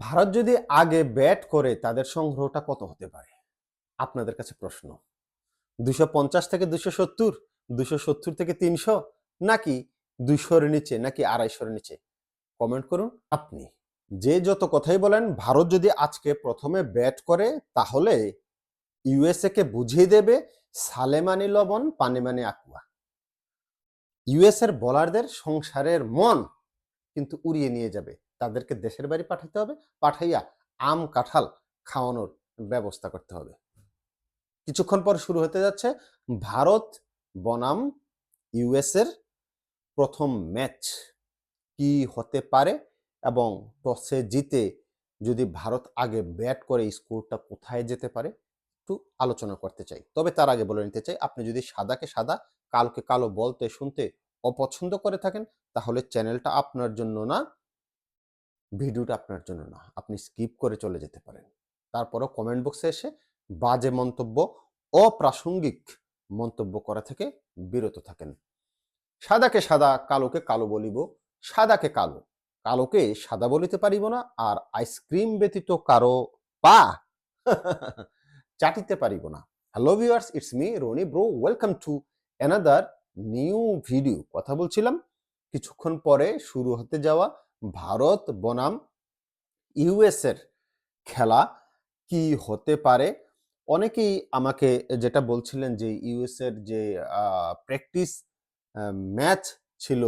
ভারত যদি আগে ব্যাট করে, তাদের সংগ্রহটা কত হতে পারে? আপনাদের কাছে প্রশ্ন। দুশো পঞ্চাশ থেকে দুশো সত্তর দুশো সত্তর থেকে তিনশো, নাকি দুইশোর নিচে, নাকি আড়াইশোর নিচে? কমেন্ট করুন। আপনি যে যত কথাই বলেন, ভারত যদি আজকে প্রথমে ব্যাট করে, তাহলে ইউএসএ কে বুঝিয়ে দেবে, সালেমানি লবণ, পানিমানি আকুয়া। ইউএস এর বোলারদের সংসারের মন কিন্তু উড়িয়ে নিয়ে যাবে। তাদেরকে দেশের বাড়ি পাঠাতে হবে, পাঠাইয়া আম, কাঁঠাল খাওয়ানোর ব্যবস্থা করতে হবে। কিছুক্ষণ পর শুরু হতে যাচ্ছে ভারত বনাম ইউএস এর প্রথম ম্যাচ। কি হতে পারে এবং টসে জিতে যদি ভারত আগে ব্যাট করে স্কোরটা কোথায় যেতে পারে? একটু আলোচনা করতে চাই। তবে তার আগে বলে নিতে চাই, আপনি যদি সাদাকে সাদা, কালকে কালো বলতে শুনতে অপছন্দ করে থাকেন, তাহলে চ্যানেলটা আপনার জন্য না ভিডিওটা আপনার জন্য না। আপনি স্কিপ করে চলে যেতে পারেন। তারপরও কমেন্ট বক্সে এসে বাজে মন্তব্য, অপ্রাসঙ্গিক মন্তব্য করা থেকে বিরত থাকেন। সাদাকে সাদা, কালোকে কালো বলিব, সাদাকে কালো। কালোকে সাদা বলিতে পারিব না আর আইসক্রিম ব্যতীত কারও পা চাটিতে পারিব না। Hello viewers it's me Rony bro welcome to another new video কথা বলছিলাম, কিছুক্ষণ পরে শুরু হতে যাওয়া ভারত বনাম ইউএস এর খেলা কি হতে পারে? অনেকেই আমাকে যেটা বলছিলেন যে ইউএস এর যে প্র্যাকটিস ম্যাচ ছিল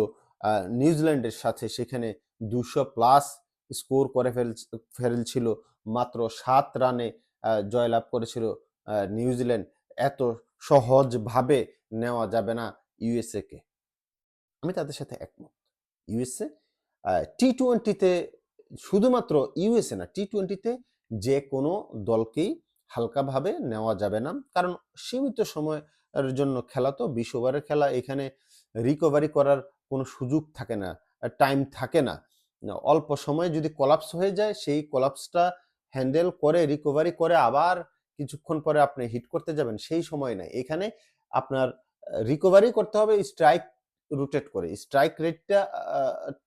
নিউজিল্যান্ডের সাথে সেখানে দুশো প্লাস স্কোর করে ফেল, ফেলছিল, মাত্র সাত রানে জয়লাভ করেছিল নিউজিল্যান্ড। এত সহজভাবে নেওয়া যাবে না ইউএসএ কে। আমি তাদের সাথে একমত। ইউএসএ টি টোয়েন্টিতে শুধুমাত্র ইউএসএ না টি টোয়েন্টিতে যে কোনো দলকেই হালকাভাবে নেওয়া যাবে না। কারণ সীমিত সময়ের জন্য খেলা তো বিশ ওভারের খেলা, এখানে রিকভারি করার কোনো সুযোগ থাকে না টাইম থাকে না। অল্প সময়ে যদি কলাপস হয়ে যায়, সেই কলাপসটা হ্যান্ডেল করে রিকভারি করে আবার কিছুক্ষণ পরে আপনি হিট করতে যাবেন, সেই সময় নাই। এখানে আপনার রিকভারি করতে হবে স্ট্রাইক রোটেট করে। স্ট্রাইক রেটটা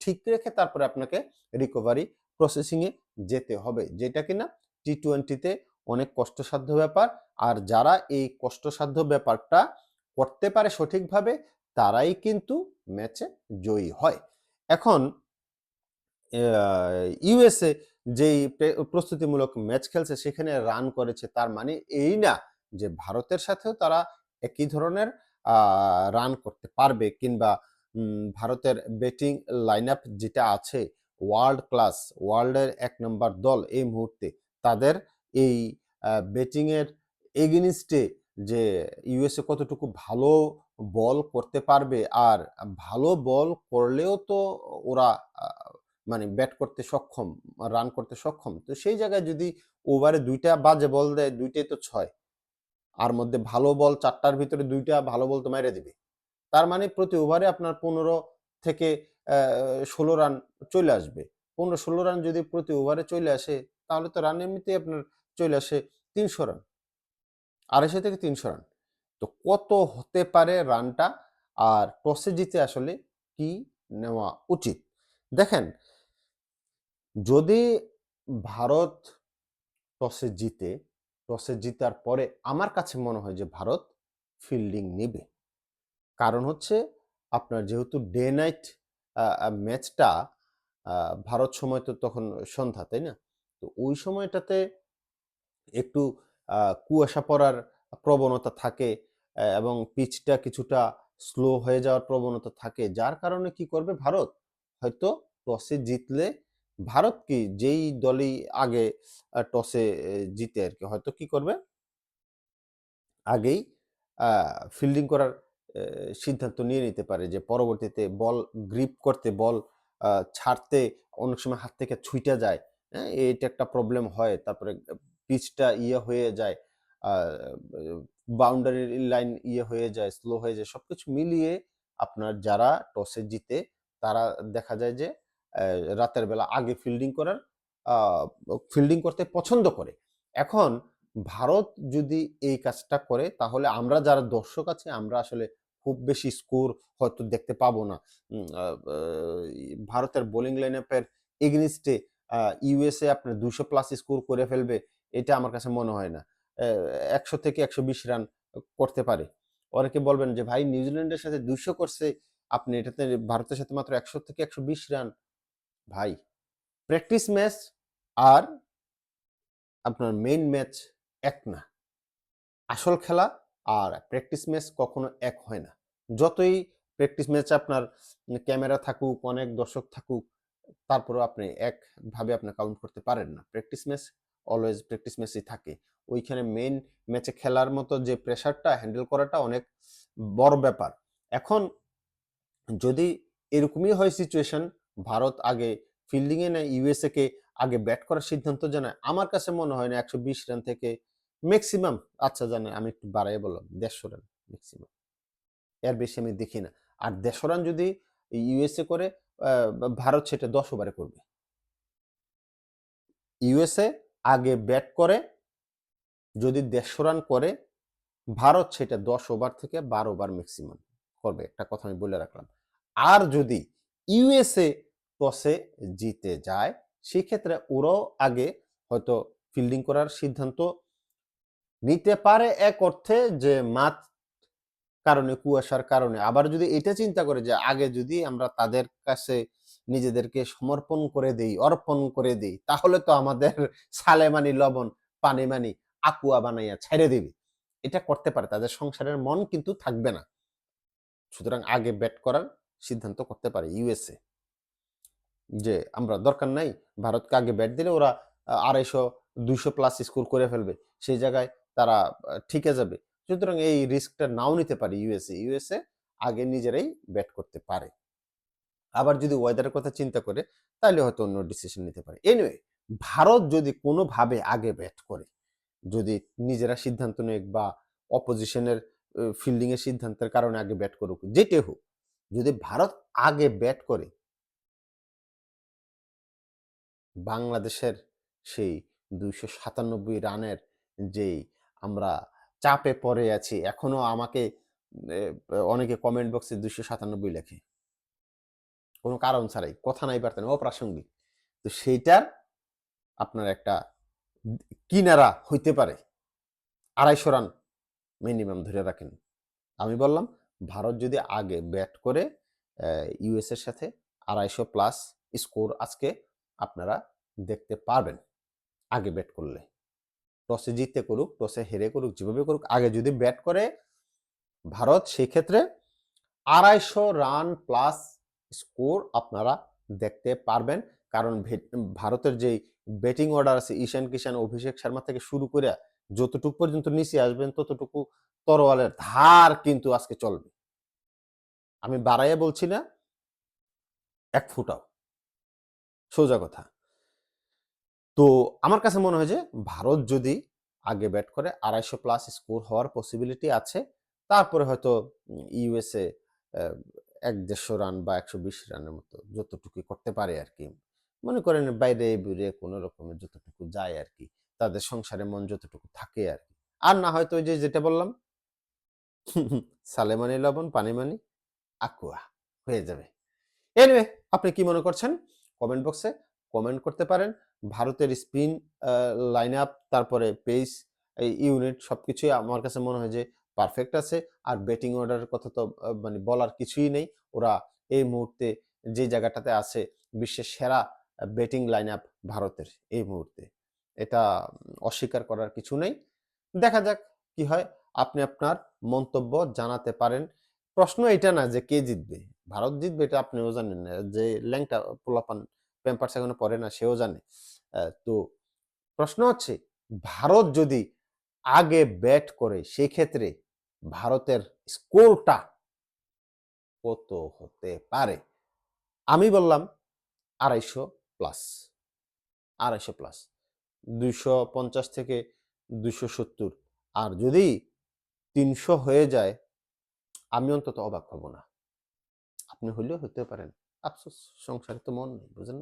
ঠিক রেখে তারপরে আপনাকে রিকভারি প্রসেসিংয়ে যেতে হবে। যেটা কিনা টি টোয়েন্টিতে অনেক কষ্টসাধ্য ব্যাপার। আর যারা এই কষ্টসাধ্য ব্যাপারটা করতে পারে সঠিকভাবে, তারাই কিন্তু ম্যাচে জয়ী হয়। এখন ইউএসএ যেই প্রস্তুতিমূলক ম্যাচ খেলছে, সেখানে রান করেছে। তার মানে এই না যে ভারতের সাথেও তারা একই ধরনের রান করতে পারবে কিংবা ভারতের ব্যাটিং লাইন যেটা আছে ওয়ার্ল্ড ক্লাস ওয়ার্ল্ডের এক নম্বর দল এই মুহূর্তে তাদের এই ব্যাটিং এর এগেনিস্টে যে ইউএসএ কতটুকু ভালো বল করতে পারবে আর ভালো বল করলেও তো ওরা মানে ব্যাট করতে সক্ষম রান করতে সক্ষম, তো সেই জায়গায় যদি ওভারে দুইটা বাজে বল দেয়, দুইটাই তো ছয়। আর মধ্যে ভালো বল চারটার ভিতরে দুইটা ভালো বল তো মেরে দিবে। তার মানে প্রতি ওভারে আপনার পনেরো থেকে ষোলো রান চলে আসবে। পনেরো, ষোলো রান যদি প্রতি ওভারে চলে আসে, তাহলে তো রান এমনিতেই আপনার চলে আসে তিনশো রান। আড়াইশো থেকে তিনশো রান। তো কত হতে পারে রানটা? আর টসে জিতে আসলে কি নেওয়া উচিত? দেখেন, যদি ভারত টসে জিতে টসে জিতার পরে আমার কাছে মনে হয় যে ভারত ফিল্ডিং নেবে। কারণ হচ্ছে আপনার যেহেতু ডে নাইট ম্যাচটা ভারত সময় তো তখন সন্ধ্যা, তাই না? তো ওই সময়টাতে একটু কুয়াশা পড়ার প্রবণতা থাকে এবং পিচটা কিছুটা স্লো হয়ে যাওয়ার প্রবণতা থাকে। যার কারণে কি করবে ভারত? হয়তো টসে জিতলে ভারত কি যেই দলই আগে টসে জিতে আর কি হয়তো কি করবে? আগেই ফিল্ডিং করার সিদ্ধান্ত নিয়ে নিতে পারে যে পরবর্তীতে বল গ্রিপ করতে, বল ছাড়তে অনেক সময় হাত থেকে ছুইটা যায়। হ্যাঁ এটা একটা প্রবলেম হয়। তারপরে পিচটা ইয়ে হয়ে যায় বাউন্ডারি লাইন ইয়ে হয়ে যায় স্লো হয়ে যায়। সবকিছু মিলিয়ে আপনার যারা টসে জিতে, তারা দেখা যায় যে রাতের বেলা আগে ফিল্ডিং করার ফিল্ডিং করতে পছন্দ করে। এখন ভারত যদি এই কাজটা করে, তাহলে আমরা যারা দর্শক আছে, আমরা আসলে খুব বেশি স্কোর হয়তো দেখতে পাবো না। ভারতের বোলিং লাইন আপের এগেনিস্টে ইউএসএ আপনার দুশো প্লাস স্কোর করে ফেলবে, এটা আমার কাছে মনে হয় না। একশো থেকে একশো বিশ রান করতে পারে। অনেকে বলবেন যে, ভাই, নিউজিল্যান্ডের সাথে দুশো করছে, আপনি এটাতে ভারতের সাথে মাত্র একশো থেকে একশো বিশ রান ভাই প্র্যাকটিস ম্যাচ আর আপনার মেইন ম্যাচ এক না। আসল খেলা আর প্র্যাকটিস ম্যাচ কখনো এক হয় না। যতই প্র্যাকটিস ম্যাচ আপনার ক্যামেরা থাকুক, অনেক দর্শক থাকুক, তারপরেও আপনি একভাবে আপনি কাউন্ট করতে পারেন না। প্র্যাকটিস ম্যাচ অলওয়েজ প্র্যাকটিস ম্যাচই থাকে। ওইখানে মেইন ম্যাচে খেলার মতো যে প্রেশারটা হ্যান্ডেল করাটা অনেক বড় ব্যাপার। এখন যদি এরকমই হয় সিচুয়েশন ভারত আগে ফিল্ডিংয়ে না ইউএসএ কে আগে ব্যাট করার সিদ্ধান্ত জানায়। আমার কাছে মনে হয় না একশো বিশ রান থেকে ম্যাক্সিমাম আচ্ছা জানে, আমি একটু বাড়াই বললাম, দেড়শো রান ম্যাক্সিমাম এর বেশি আমি দেখি না। আর দেড়শো রান যদি ইউএসএ করে ভারত সেটা দশ ওভারে করবে। ইউএসএ আগে ব্যাট করে, যদি দেড়শো রান করে, ভারত সেটা দশ ওভার থেকে বারো ওভার ম্যাক্সিমাম করবে। একটা কথা আমি বলে রাখলাম। আর যদি ইউএসএ টসে জিতে যায়, সেক্ষেত্রে ওরাও আগে হয়তো ফিল্ডিং করার সিদ্ধান্ত নিতে পারে এক অর্থে যে মাত কারণে, কুয়াশার কারণে। আবার যদি এটা চিন্তা করে যে আগে যদি আমরা তাদের কাছে নিজেদেরকে সমর্পণ করে দেই, অর্পণ করে দেই, তাহলে তো আমাদের সালেমানি লবণ, পানিমানি, আকুয়া বানাইয়া ছেড়ে দিবে। এটা করতে পারে, তাদের সংসারের মন কিন্তু থাকবে না। সুতরাং আগে ব্যাট করার সিদ্ধান্ত করতে পারে ইউএসএ যে, আমরা দরকার নাই, ভারতকে আগে ব্যাট দিলে ওরা আড়াইশো, দুইশো প্লাস স্কোর করে ফেলবে। সেই জায়গায় তারা ঠিকে যাবে। সুতরাং এই রিস্কটা নাও নিতে পারে ইউএসএ ইউএসএ আগে নিজেরাই ব্যাট করতে পারে। আবার যদি ওয়েদারের কথা চিন্তা করে, তাহলে হয়তো অন্য ডিসিশন নিতে পারে। এনিওয়ে ভারত যদি কোনোভাবে আগে ব্যাট করে, যদি নিজেরা সিদ্ধান্ত নেক বা অপোজিশনের ফিল্ডিংয়ের সিদ্ধান্তের কারণে আগে ব্যাট করুক, যেটাই হোক যদি ভারত আগে ব্যাট করে বাংলাদেশের সেই দুইশো সাতানব্বই রানের যেই আমরা চাপে পড়ে আছি, এখনও আমাকে অনেকে কমেন্ট বক্সে দুইশো সাতানব্বই লেখে। কোনো কারণ ছাড়াই, কথা নাই পারতেন অপ্রাসঙ্গিক। তো সেইটার আপনার একটা কিনারা হইতে পারে। আড়াইশো রান মিনিমাম ধরে রাখেন। আমি বললাম ভারত যদি আগে ব্যাট করে ইউএস এর সাথে আড়াইশো প্লাস স্কোর আজকে আপনারা দেখতে পারবেন আগে ব্যাট করলে। টসে জিততে করুক, টসে হেরে করুক, যেভাবে করুক, আগে যদি ব্যাট করে, ভারত সেই ক্ষেত্রে আড়াইশো রান প্লাস স্কোর আপনারা দেখতে পারবেন। কারণ ভারতের যেই ব্যাটিং অর্ডার আছে, ঈশান কিষান, অভিষেক শর্মা থেকে শুরু করে যতটুকু পর্যন্ত নিচে আসবেন, ততটুকু তরোয়ালের ধার কিন্তু আজকে চলবে। আমি বাড়াইয়া বলছি না, এক ফুটাও। সোজা কথা। তো আমার কাছে মনে হয় যে ভারত যদি আগে ব্যাট করে, আড়াইশো প্লাস স্কোর হওয়ার পসিবিলিটি আছে, তারপরে হয়তো ইউএসএ এক দেড়শো রান বা একশো বিশ রানের মতো যতটুকু করতে পারে আর কি। মনে করেন বাইরে বেরিয়ে কোনো রকমের যতটুকু যায় আর কি, তাদের সংসারে মন যতটুকু থাকে আর কি। আর না হয়তো ওই যে যেটা বললাম সালেমানি লবণ পানিমানি আকুয়া, হয়ে যাবে। এনিওয়ে আপনি কি মনে করছেন? কমেন্ট বক্সে কমেন্ট করতে পারেন। ভারতের স্পিন লাইন আপ তারপরে পেস ইউনিট সব কিছুই আমার কাছে মনে হয় যে পারফেক্ট আছে। আর ব্যাটিং অর্ডারের কথা তো মানে বলার কিছুই নেই। ওরা এই মুহূর্তে যে জায়গাটাতে আছে, বিশ্বের সেরা ব্যাটিং লাইন আপ ভারতের এই মুহূর্তে। এটা অস্বীকার করার কিছু নেই। দেখা যাক কি হয়। আপনি আপনার মন্তব্য জানাতে পারেন। প্রশ্ন এটা না যে কে জিতবে? ভারত জিতবে এটা আপনিও জানেন না। যে ল্যাংটা পোলাপান প্যাম্পার সেখানে পড়ে না, সেও জানে। তো প্রশ্ন হচ্ছে, ভারত যদি আগে ব্যাট করে সেই ক্ষেত্রে ভারতের স্কোরটা কত হতে পারে? আমি বললাম আড়াইশো প্লাস। আড়াইশো প্লাস। দুইশো পঞ্চাশ থেকে দুইশো সত্তর। আর যদি তিনশো হয়ে যায়, আমি অন্তত অবাক হব না। আপনি হলেও হতে পারেন। আফসোস, সংসারে তো মন নেই বুঝলেন